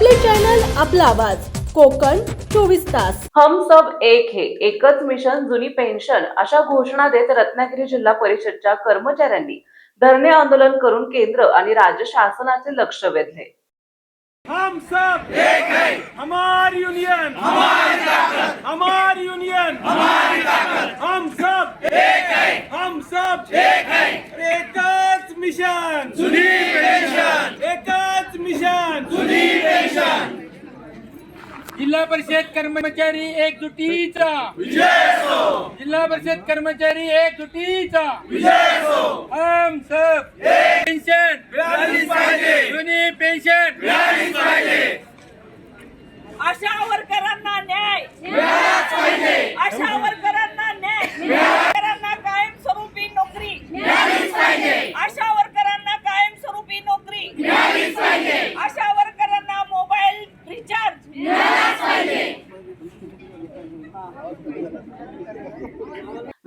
आपला आवाज. कोकण चोवीस तास. हम सब एक हे. एकच मिशन जुनी पेन्शन. अशा घोषणा देत रत्नागिरी जिल्हा परिषदच्या कर्मचाऱ्यांनी धरणे आंदोलन करून केंद्र आणि राज्य शासनाचे लक्ष वेधले. हम सब एक है. हमारी यूनियन हमारी ताकत. हमारी यूनियन हमारी ताकत. हम सब एक है. हम सब एक है एकच मिशन जुनी पेन्शन एकच मिशन जुनी पेन्शन जिल्हा परिषद कर्मचारी एकजुटीचा. जिल्हा परिषद कर्मचारी एकजुटीचा. हम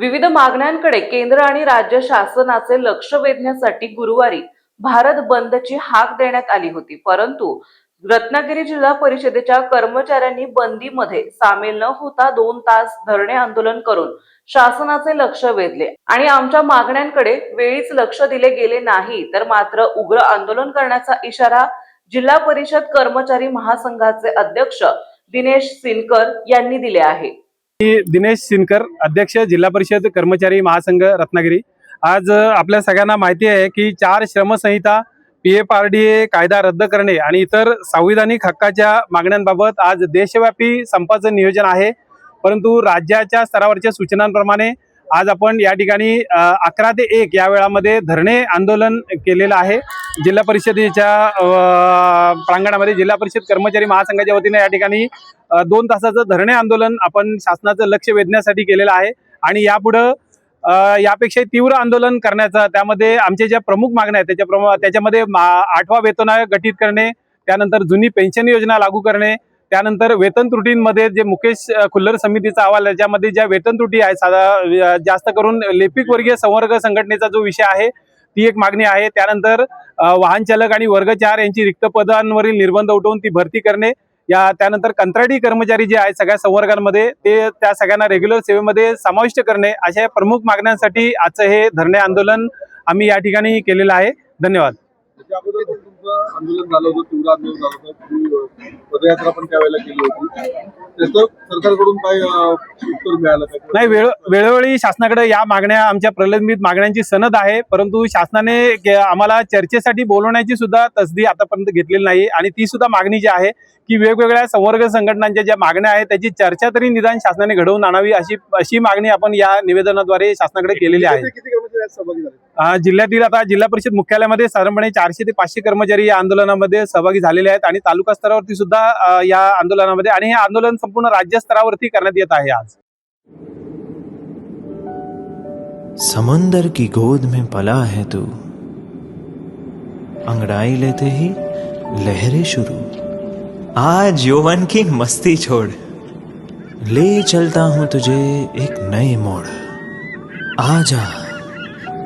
विविध मागण्यांकडे केंद्र आणि राज्य शासनाचे लक्ष वेधण्यासाठी गुरुवारी भारत बंदची हाक देण्यात आली होती. परंतु रत्नागिरी जिल्हा परिषदेच्या कर्मचाऱ्यांनी बंदीमध्ये सामील न होता दोन तास धरणे आंदोलन करून शासनाचे लक्ष वेधले. आणि आमच्या मागण्यांकडे वेळीच लक्ष दिले गेले नाही तर मात्र उग्र आंदोलन करण्याचा इशारा जिल्हा परिषद कर्मचारी महासंघाचे अध्यक्ष दिनेश सिनकर यांनी दिले आहे. मी दिनेश सिनकर अध्यक्ष जिल्हा परिषद कर्मचारी महासंघ रत्नागिरी. आज आपल्या सगळ्यांना माहिती आहे की चार श्रमसंहिता P F R D A कायदा रद्द करणे आणि इतर संविधानिक हक्काच्या मागण्यांबाबत आज देशव्यापी संपाचं नियोजन आहे. परंतु राज्याच्या स्तरावरच्या सूचनांप्रमाणे आज आपण या ठिकाणी अकरा ते एक या वेळामध्ये धरणे आंदोलन केलेलं आहे. जिल्हा परिषदेच्या प्रांगणामध्ये जिल्हा परिषद कर्मचारी महासंघाच्या वतीने या ठिकाणी दोन तासाचं धरणे आंदोलन आपण शासनाचं लक्ष वेधण्यासाठी केलेलं आहे. आणि यापुढं यापेक्षा तीव्र आंदोलन करण्याचा त्यामध्ये आमच्या ज्या प्रमुख मागण्या आहेत त्याच्या प्रमा त्याच्यामध्ये मा- आठवा वेतन आयोग गठीत करणे त्यानंतर जुनी पेन्शन योजना लागू करणे त्यानंतर वेतन त्रुटींमध्ये जे मुकेश खुल्लर समितीचा अहवाल आहे ज्यामध्ये ज्या वेतन त्रुटी आहे साधा जास्त करून लेपिक वर्गीय संवर्ग संघटनेचा जो विषय आहे ती एक मागणी आहे. त्यानंतर वाहन चालक आणि वर्ग चार यांची रिक्त पदांवरील निर्बंध उठवून ती भरती करणे. या त्यानंतर कंत्राटी कर्मचारी जे आहेत सगळ्या संवर्गांमध्ये ते त्या सगळ्यांना रेग्युलर सेवेमध्ये समाविष्ट करणे अशा प्रमुख मागण्यांसाठी आजचं हे धरणे आंदोलन आम्ही या ठिकाणी केलेलं आहे. धन्यवाद. आंदोलन झालं होतं तीव्र आंदोलन झालं होतं तुम्ही पदयात्रा पण त्यावेळेला केली होती. त्याचं सरकारकडून काय उत्तर मिळालं का? नाही वेळ वेळोवेळी शासनाकडे या मागण्या आमच्या प्रलंबित मागण्यांची सनद आहे परंतु शासनाने आम्हाला चर्चेसाठी बोलवण्याची सुद्धा तसदी आतापर्यंत घेतलेली नाही आणि ती सुद्धा मागणी जी आहे की वेगवेगळ्या संवर्ग संघटनांच्या ज्या मागण्या आहेत त्याची चर्चा तरी निदान शासनाने घडवून आणावी अशी अशी मागणी आपण या निवेदनाद्वारे शासनाकडे केलेली आहे. जिल्ह्यातील आता जिल्हा परिषद मुख्यालयामध्ये साधारणपणे चारशे ते पाचशे कर्मचारी या आंदोलनामध्ये सहभागी झालेले आहेत आणि तालुका स्तरावरती सुद्धा या आंदोलनामध्ये आणि हे आंदोलन संपूर्ण राज्य स्तरावरती करण्यात येत आहे आज. समंदर की गोद में पला है तू। अंगड़ाई लेते ही लहरें शुरू। आज यौवन की मस्ती छोड़। ले चलता हूं तुझे एक नए मोड़। आ जा